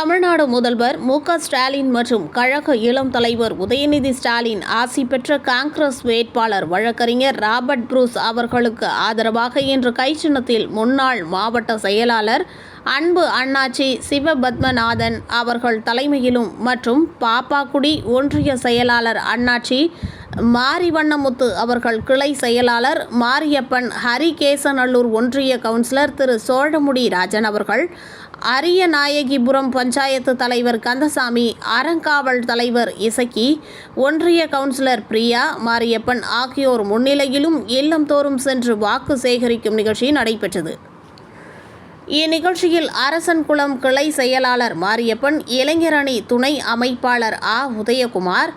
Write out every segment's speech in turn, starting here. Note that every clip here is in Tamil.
தமிழ்நாடு முதல்வர் மு ஸ்டாலின் மற்றும் கழக இளம் தலைவர் உதயநிதி ஸ்டாலின் ஆசி பெற்ற காங்கிரஸ் வேட்பாளர் வழக்கறிஞர் ராபர்ட் புரூஸ் அவர்களுக்கு ஆதரவாக இன்று கைச்சின்னத்தில் முன்னாள் மாவட்ட செயலாளர் அன்பு அண்ணாச்சி சிவபத்மநாதன் அவர்கள் தலைமையிலும் மற்றும் பாப்பாக்குடி ஒன்றிய செயலாளர் அண்ணாச்சி மாரிவண்ணமுத்து அவர்கள் கிளை செயலாளர் மாரியப்பன் ஹரிகேசநல்லூர் ஒன்றிய கவுன்சிலர் திரு சோழமுடி ராஜன் அவர்கள் அரியநாயகிபுரம் பஞ்சாயத்து தலைவர் கந்தசாமி அறங்காவல் தலைவர் இசக்கி ஒன்றிய கவுன்சிலர் பிரியா மாரியப்பன் ஆகியோர் முன்னிலையிலும் இல்லந்தோறும் சென்று வாக்கு சேகரிக்கும் நிகழ்ச்சி நடைபெற்றது. இந்நிகழ்ச்சியில் அரசன்குளம் கிளை செயலாளர் மாரியப்பன் இளைஞரணி துணை அமைப்பாளர் ஆ. உதயகுமார்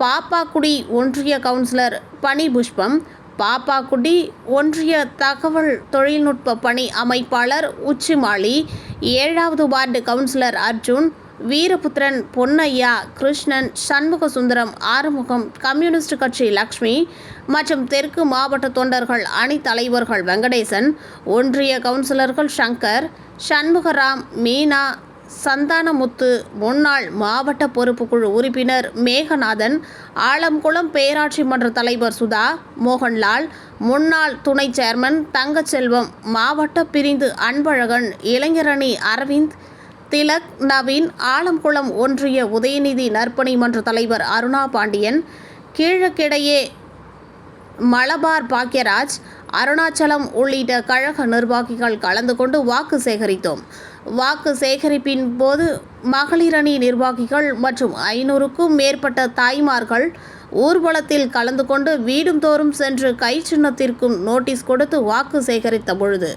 பாப்பாக்குடி ஒன்றிய கவுன்சிலர் பனி புஷ்பம் பாப்பாக்குடி ஒன்றிய தகவல் தொழில்நுட்ப பணி அமைப்பாளர் உச்சிமாளி ஏழாவது ward councillor Arjun Veeraputhiran Ponnaiya Krishnan Shanmugasundaram Arumugam communist கட்சி லக்ஷ்மி மற்றும் தெற்கு மாவட்ட தொண்டர்கள் அணி தலைவர்கள் வெங்கடேசன் ஒன்றிய கவுன்சிலர்கள் சங்கர் சண்முகராம் மீனா சந்தானமுத்து முன்னாள் மாவட்ட பொறுப்புக்குழு உறுப்பினர் மேகநாதன் ஆலம்குளம் பேராட்சி மன்ற தலைவர் சுதா மோகன்லால் முன்னாள் துணை சேர்மன் தங்கச்செல்வம் மாவட்ட பிரிந்து அன்பழகன் இளைஞரணி அரவிந்த் திலக் நவீன் ஆலம்குளம் ஒன்றிய உதயநிதி நற்பணி மன்ற தலைவர் அருணா பாண்டியன் கீழக்கிடையே மலபார் பாக்யராஜ் அருணாச்சலம் உள்ளிட்ட கழக நிர்வாகிகள் கலந்து கொண்டு வாக்கு சேகரித்தோம். வாக்கு சேகரிப்பின் போது மகளிரணி நிர்வாகிகள் மற்றும் ஐநூறுக்கும் மேற்பட்ட தாய்மார்கள் ஊர்வலத்தில் கலந்து கொண்டு வீடும் தோறும் சென்று கை சின்னத்திற்கும் நோட்டீஸ் கொடுத்து வாக்கு சேகரித்த பொழுது